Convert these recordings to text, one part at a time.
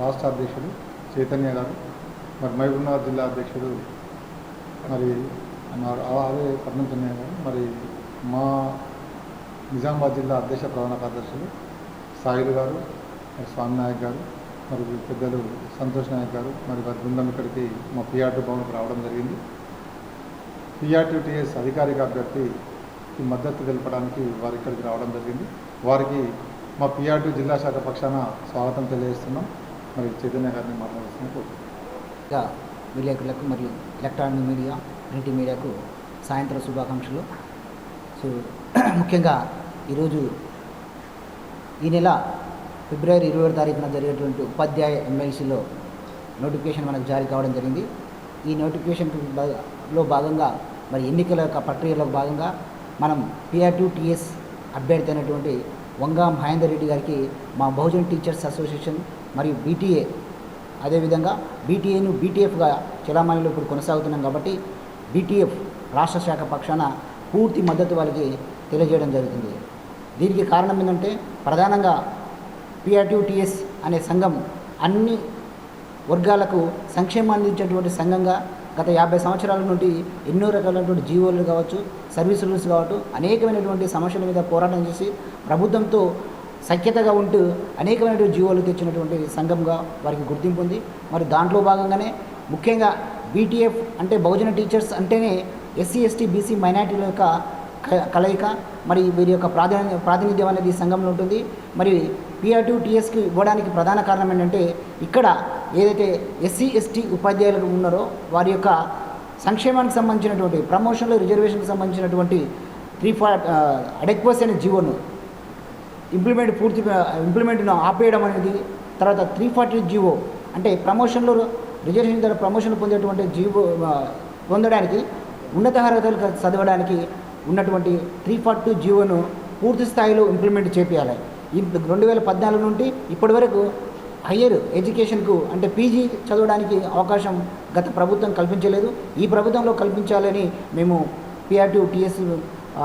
రాష్ట్ర అధ్యక్షుడు చైతన్య గారు మరి మహబూబ్నగర్ జిల్లా అధ్యక్షుడు మరి అదే పట్నం గారు మరి మా నిజామాబాద్ జిల్లా అధ్యక్ష ప్రధాన కార్యదర్శులు సాయిలు గారు మరి స్వామి నాయక్ గారు మరి పెద్దలు సంతోష్ నాయక్ గారు మరి వారి బృందం ఇక్కడికి మా పిఆర్టీ భవన్కి రావడం జరిగింది. పిఆర్టీటీఎస్ అధికారిక అభ్యర్థికి మద్దతు తెలపడానికి వారు ఇక్కడికి రావడం జరిగింది. వారికి మా పిఆర్టీ జిల్లా శాఖ పక్షాన స్వాగతం తెలియజేస్తున్నాం. మరి చైతన్య గారిని మాట్లాడుతున్నాం విలేకరులకు మరియు ఎలక్ట్రానిక్ మీడియా ప్రింట్ మీడియాకు సాయంత్రం శుభాకాంక్షలు. సో ముఖ్యంగా ఈరోజు ఈ నెల ఫిబ్రవరి ఇరవై తారీఖున జరిగేటువంటి ఉపాధ్యాయ ఎమ్మెల్సీలో నోటిఫికేషన్ మనకు జారీ కావడం జరిగింది. ఈ నోటిఫికేషన్లో భాగంగా మరి ఎన్నికల యొక్క ప్రక్రియలో భాగంగా మనం పిఆర్ టూ టీఎస్ అభ్యర్థి అయినటువంటి వంగా మహేందర్ రెడ్డి గారికి మా బహుజన్ టీచర్స్ అసోసియేషన్ మరియు బీటీఏ అదేవిధంగా బీటీఏను బీటీఎఫ్గా చలామణిలో ఇప్పుడు కొనసాగుతున్నాం కాబట్టి బీటీఎఫ్ రాష్ట్ర శాఖ పక్షాన పూర్తి మద్దతు వాళ్ళకి తెలియజేయడం జరుగుతుంది. దీనికి కారణం ఏంటంటే ప్రధానంగా పిఆర్టీటీఎస్ అనే సంఘం అన్ని వర్గాలకు సంక్షేమం అందించేటువంటి సంఘంగా గత యాభై సంవత్సరాల నుండి ఎన్నో రకాలైనటువంటి జీవోలు కావచ్చు సర్వీస్ రూల్స్ కావచ్చు అనేకమైనటువంటి సమస్యల మీద పోరాటం చేసి ప్రభుత్వంతో సఖ్యతగా ఉంటూ అనేకమైనటువంటి జీవోలు తెచ్చినటువంటి సంఘంగా వారికి గుర్తింపు ఉంది. మరి దాంట్లో భాగంగానే ముఖ్యంగా బీటీఎఫ్ అంటే బహుజన టీచర్స్ అంటేనే ఎస్సీ ఎస్టీ బీసీ మైనార్టీల యొక్క కలయిక మరి వీరి యొక్క ప్రాధాన్య ప్రాతినిధ్యం అనేది ఈ సంఘంలో ఉంటుంది. మరి పిఆర్ టీఎస్కి ఇవ్వడానికి ప్రధాన కారణం ఏంటంటే ఇక్కడ ఏదైతే ఎస్సీ ఎస్టీ ఉపాధ్యాయులు ఉన్నారో వారి యొక్క సంక్షేమానికి సంబంధించినటువంటి ప్రమోషన్లు రిజర్వేషన్కి సంబంధించినటువంటి త్రీ ఫార్ అడెక్వస్ అనే జీవోను ఇంప్లిమెంట్ పూర్తి ఇంప్లిమెంట్ను ఆపేయడం అనేది తర్వాత త్రీ ఫార్టీ జీవో అంటే ప్రమోషన్లో రిజర్వేషన్ ద్వారా ప్రమోషన్ పొందేటువంటి జీవో పొందడానికి ఉన్నత అర్హతలు చదవడానికి ఉన్నటువంటి త్రీ ఫార్టీ జీవోను పూర్తి స్థాయిలో ఇంప్లిమెంట్ చేపించాలి రెండు వేల పద్నాలుగు నుండి ఇప్పటి వరకు హయ్యర్ ఎడ్యుకేషన్కు అంటే పీజీ చదవడానికి అవకాశం గత ప్రభుత్వం కల్పించలేదు. ఈ ప్రభుత్వంలో కల్పించాలని మేము పిఆర్టీ టీఎస్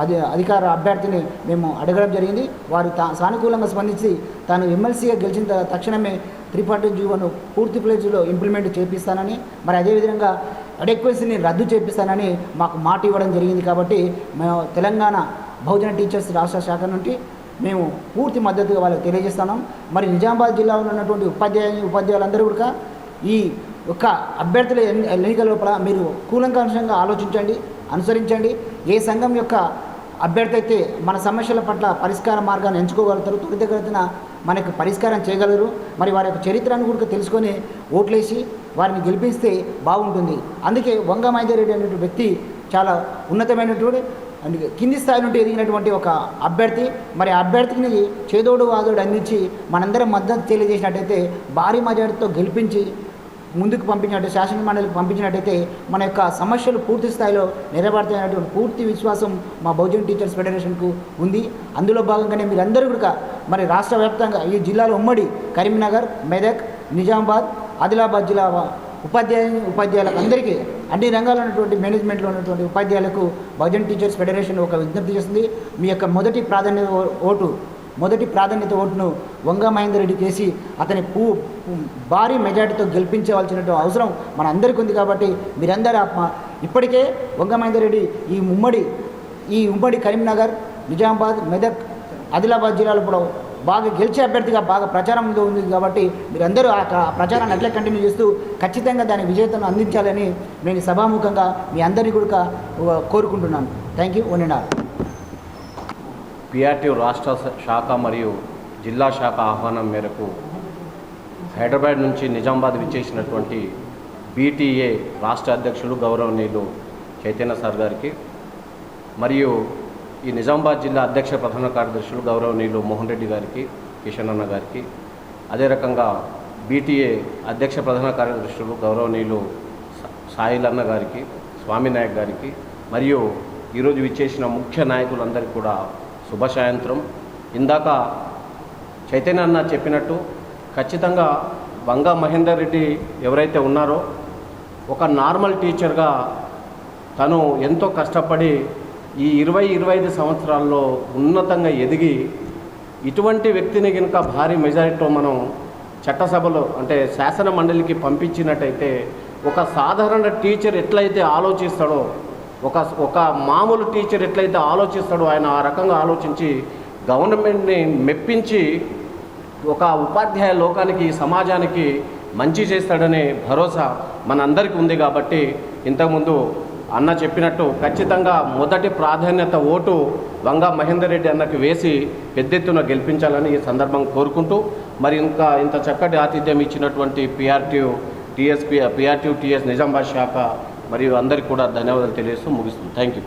అది అధికార అభ్యర్థిని మేము అడగడం జరిగింది. వారు తా సానుకూలంగా స్పందించి తాను ఎమ్మెల్సీగా గెలిచిన తక్షణమే తక్షణమే త్రిపాఠి జీవోను పూర్తి ప్లేజ్లో ఇంప్లిమెంట్ చేపిస్తానని మరి అదేవిధంగా అడెక్వెన్సీని రద్దు చేపిస్తానని మాకు మాట ఇవ్వడం జరిగింది కాబట్టి మేము తెలంగాణ బహుజన టీచర్స్ రాష్ట్ర శాఖ నుండి మేము పూర్తి మద్దతుగా వాళ్ళకి తెలియజేస్తున్నాం. మరి నిజామాబాద్ జిల్లాలో ఉన్నటువంటి ఉపాధ్యాయ ఉపాధ్యాయులందరూ కూడా ఈ ఒక అభ్యర్థుల ఎన్నిక లోపల మీరు కూలంకషంగా ఆలోచించండి అనుసరించండి. ఏ సంఘం యొక్క అభ్యర్థి అయితే మన సమస్యల పట్ల పరిష్కార మార్గాన్ని ఎంచుకోగలుగుతారు త్వరితగతిన మనకు పరిష్కారం చేయగలరు. మరి వారి యొక్క చరిత్రను కూడా తెలుసుకొని ఓట్లేసి వారిని గెలిపిస్తే బాగుంటుంది. అందుకే వంగ మహేందర్ అనేటువంటి వ్యక్తి చాలా ఉన్నతమైనటువంటి అందుకే కింది స్థాయి నుండి ఎదిగినటువంటి ఒక అభ్యర్థి. మరి అభ్యర్థిని చేదోడు వాదోడు అందించి మనందరం మద్దతు తెలియజేసినట్టయితే భారీ మెజార్టీతో గెలిపించి ముందుకు పంపించినట్టు శాసన మండలికి పంపించినట్టయితే మన యొక్క సమస్యలు పూర్తి స్థాయిలో నెరవేరుతాయనేటువంటి పూర్తి విశ్వాసం మా బహుజన్ టీచర్స్ ఫెడరేషన్కు ఉంది. అందులో భాగంగానే మీరందరూ కూడా మరి రాష్ట్ర వ్యాప్తంగా ఈ జిల్లాలో ఉమ్మడి కరీంనగర్ మెదక్ నిజామాబాద్ ఆదిలాబాద్ జిల్లా ఉపాధ్యాయ ఉపాధ్యాయులకు అందరికీ అన్ని రంగాల్లో ఉన్నటువంటి మేనేజ్మెంట్లో ఉన్నటువంటి ఉపాధ్యాయులకు బహుజన్ టీచర్స్ ఫెడరేషన్ ఒక విజ్ఞప్తి చేస్తుంది. మీ యొక్క మొదటి ప్రాధాన్యత ఓటు మొదటి ప్రాధాన్యత ఓటును వంగ మహేందర్ రెడ్డికి వేసి అతని పూ భారీ మెజార్టీతో గెలిపించవలసినటువంటి అవసరం మన అందరికీ ఉంది కాబట్టి మీరందరూ ఆ ఇప్పటికే వంగ మహేందర్ రెడ్డి ఈ ఉమ్మడి ఈ ఉమ్మడి కరీంనగర్ నిజామాబాద్ మెదక్ ఆదిలాబాద్ జిల్లాలో కూడా బాగా గెలిచే అభ్యర్థిగా బాగా ప్రచారంలో ఉంది కాబట్టి మీరందరూ ఆ ప్రచారాన్ని అట్లే కంటిన్యూ చేస్తూ ఖచ్చితంగా దాని విజేతను అందించాలని నేను సభాముఖంగా మీ అందరినీ కూడా కోరుకుంటున్నాను. Thank you one and all PRT రాష్ట్ర శాఖ మరియు జిల్లా శాఖ ఆహ్వానం మేరకు హైదరాబాద్ నుంచి నిజామాబాద్ విచ్చేసినటువంటి బీటీఏ రాష్ట్ర అధ్యక్షులు గౌరవనీయులు చైతన్య సార్ గారికి మరియు ఈ నిజామాబాద్ జిల్లా అధ్యక్ష ప్రధాన కార్యదర్శులు గౌరవనీయులు మోహన్ రెడ్డి గారికి కిషన్ అన్న గారికి అదే రకంగా బీటీఏ అధ్యక్ష ప్రధాన కార్యదర్శులు గౌరవనీయులు సాయిల్ అన్న గారికి స్వామినాయక్ గారికి మరియు ఈరోజు విచ్చేసిన ముఖ్య నాయకులందరికీ కూడా శుభ సాయంత్రం ఇందాక చైతన్య అన్న చెప్పినట్టు ఖచ్చితంగా వంగ మహేందర్ రెడ్డి ఎవరైతే ఉన్నారో ఒక నార్మల్ టీచర్గా తను ఎంతో కష్టపడి ఈ ఇరవై ఇరవై ఐదు సంవత్సరాల్లో ఉన్నతంగా ఎదిగి ఇటువంటి వ్యక్తిని కనుక భారీ మెజారిటీతో మనం చట్టసభలో అంటే శాసన మండలికి పంపించినట్టయితే ఒక సాధారణ టీచర్ ఎట్లయితే ఆలోచిస్తాడో ఒక ఒక మామూలు టీచర్ ఎట్లయితే ఆలోచిస్తాడో ఆయన ఆ రకంగా ఆలోచించి గవర్నమెంట్ని మెప్పించి ఒక ఉపాధ్యాయ లోకానికి సమాజానికి మంచి చేస్తాడనే భరోసా మనందరికీ ఉంది కాబట్టి ఇంతకుముందు అన్న చెప్పినట్టు ఖచ్చితంగా మొదటి ప్రాధాన్యత ఓటు వంగ మహేందర్ రెడ్డి అన్నకి వేసి పెద్ద ఎత్తున గెలిపించాలని ఈ సందర్భం కోరుకుంటూ మరి ఇంకా ఇంత చక్కటి ఆతిథ్యం ఇచ్చినటువంటి PRT TSP PRT TS Nizamabad శాఖ మరియు అందరికీ కూడా ధన్యవాదాలు తెలియజేస్తూ ముగిస్తుంది. Thank you